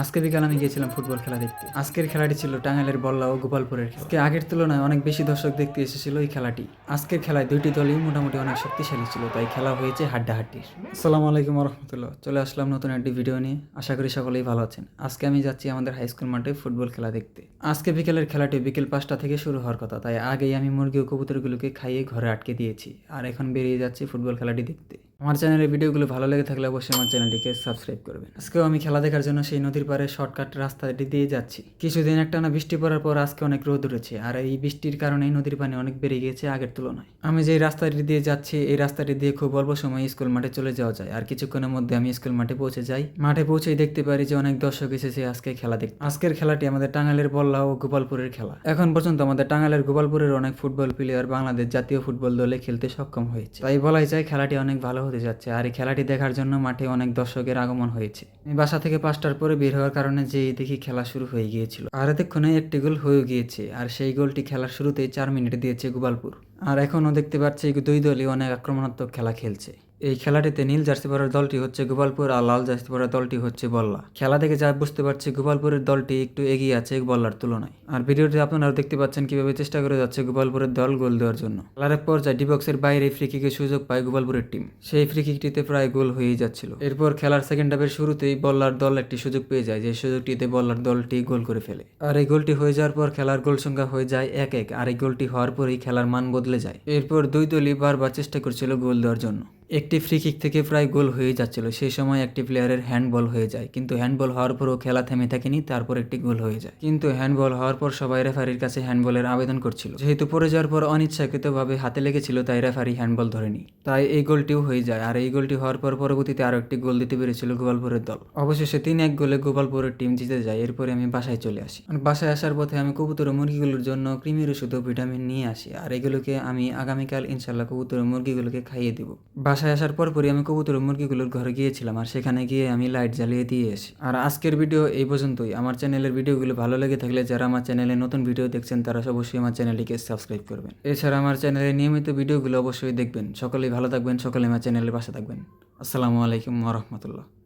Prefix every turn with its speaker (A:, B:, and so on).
A: আজকে বিকাল আমি গিয়েছিলাম ফুটবল খেলা দেখতে। আজকের খেলাটি ছিল টাঙ্গাইলের বল্লা ও গোপালপুরের আজকে আগের তুলনায় অনেক বেশি দর্শক দেখতে এসেছিল এই খেলাটি। আজকের খেলায় দুইটি দলই মোটামুটি অনেক শক্তিশালী ছিল, তাই খেলা হয়েছে হাড্ডাহাড্ডির। আসসালামু আলাইকুম রহমতুল্লাহ চলে আসলাম নতুন একটি ভিডিও নিয়ে। আশা করি সকলেই ভালো আছেন। আজকে আমি যাচ্ছি আমাদের হাই স্কুল মাঠে ফুটবল খেলা দেখতে। আজকে বিকেলের খেলাটি বিকেল পাঁচটা থেকে শুরু হওয়ার কথা, তাই আগেই আমি মুরগি ও কবুতরগুলোকে খাইয়ে ঘরে আটকে দিয়েছি। আর এখন বেরিয়ে যাচ্ছি ফুটবল খেলাটি দেখতে। আমার চ্যানেলের ভিডিওগুলো ভালো লেগে থাকলে অবশ্যই আমার চ্যানেলটিকে সাবস্ক্রাইব করবেন। আজকেও আমি খেলা দেখার জন্য সেই নদীর পাড়ে শর্টকাট রাস্তাটি দিয়ে যাচ্ছি। কিছুদিন একটা না বৃষ্টি পড়ার পর আজকে অনেক রোদ উঠেছে, আর এই বৃষ্টির কারণে এই নদীর পানি অনেক বেড়ে গিয়েছে আগের তুলনায়। আমি যে রাস্তাটি দিয়ে যাচ্ছি, এই রাস্তাটি দিয়ে খুব অল্প সময় স্কুল মাঠে চলে যাওয়া যায়, আর কিছুক্ষণের মধ্যে আমি স্কুল মাঠে পৌঁছে যাই। মাঠে পৌঁছেই দেখতে পারি যে অনেক দর্শক এসেছে আজকে খেলা দেখতে। আজকের খেলাটি আমাদের টাঙ্গাইলের বল্লা ও গোপালপুরের খেলা। এখন পর্যন্ত আমাদের টাঙ্গাইলের গোপালপুরের অনেক ফুটবল প্লেয়ার বাংলাদেশ জাতীয় ফুটবল দলে খেলতে সক্ষম হয়েছে। তাই বলাই যায় খেলাটি অনেক ভালো হতে যাচ্ছে। আর এই খেলাটি দেখার জন্য মাঠে অনেক দর্শকের আগমন হয়েছে। বাসা থেকে পাঁচটার পরে বের হওয়ার কারণে যে দেখি খেলা শুরু হয়ে গিয়েছিল। আর এতক্ষণে একটি গোল হয়ে গিয়েছে। আর সেই গোলটি খেলার শুরুতেই চার মিনিট দিয়েছে গোপালপুর। আর এখনও দেখতে পাচ্ছি দুই দলই অনেক আক্রমণাত্মক খেলা খেলছে। এই খেলাটিতে নীল জার্সি পরার দলটি হচ্ছে গোপালপুর আর লাল জার্সি পরার দলটি হচ্ছে বল্লা। খেলা দেখে যা বুঝতে পারছি, গোপালপুরের দলটি একটু এগিয়ে আছে বল্লার তুলনায়। আর ভিডিওতে আপনারা দেখতে পাচ্ছেন কীভাবে চেষ্টা করে যাচ্ছে গোপালপুরের দল গোল দেওয়ার জন্য। খেলার এক পর্যায়ে ডিবক্সের বাইরে ফ্রি কিকের সুযোগ পায় গোপালপুরের টিম সেই ফ্রি কিকটিতে প্রায় গোল হয়েই যাচ্ছিল। এরপর খেলার সেকেন্ড হাফের শুরুতেই বল্লার দল একটি সুযোগ পেয়ে যায়, যে সুযোগটিতে বল্লার দলটি গোল করে ফেলে। আর এই গোলটি হয়ে যাওয়ার পর খেলার গোল সংখ্যা হয়ে যায় এক এক, আর এই গোলটি হওয়ার পরেই খেলার মান বদলে যায়। এরপর দুই দলই বারবার চেষ্টা করছিল গোল দেওয়ার জন্য। একটি ফ্রি কিক থেকে প্রায় গোল হয়ে যাচ্ছিল। সেই সময় একটি প্লেয়ারের হ্যান্ডবল হয়ে যায়। কিন্তু হ্যান্ডবল হওয়ার পরও খেলা থেমে থাকেনি, তারপর একটি গোল হয়ে যায়। কিন্তু হ্যান্ডবল হওয়ার পর সবাই রেফারির কাছে হ্যান্ডবলের আবেদন করছিল। যেহেতু পড়ে যাওয়ার পর অনিচ্ছাকৃতভাবে হাতে লেগেছিল, তাই রেফারি হ্যান্ডবল ধরেনি। তাই এই গোলটিও হয়ে যায়। আর এই গোলটি হওয়ার পর পরবর্তীতে আরও একটি গোল দিতে পেরেছিল গোপালপুরের দল। অবশেষে তিন এক গোলে গোপালপুরের টিম জিতে যায়। এরপরে আমি বাসায় চলে আসি। বাসায় আসার পথে আমি কবুতর মুরগিগুলোর জন্য কৃমির ওষুধ ভিটামিন নিয়ে আসি। আর এগুলোকে আমি আগামীকাল ইনশাল্লাহ কবুতর মুরগিগুলোকে খাইয়ে দিব। বাসায় আসার পর পরই আমি কবুতর মুরগিগুলোর ঘরে গিয়েছিলাম আর সেখানে গিয়ে আমি লাইট জ্বালিয়ে দিয়ে এসি আর আজকের ভিডিও এই পর্যন্তই। আমার চ্যানেলের ভিডিওগুলো ভালো লেগে থাকলে যারা আমার চ্যানেলে নতুন ভিডিও দেখছেন, তারা অবশ্যই আমার চ্যানেলটিকে সাবস্ক্রাইব করবেন। এছাড়া আমার চ্যানেলে নিয়মিত ভিডিওগুলো অবশ্যই দেখবেন। সকলেই ভালো থাকবেন সকলে আমার চ্যানেলের পাশে থাকবেন। আসসালামু আলাইকুম রহমতুল্লাহ।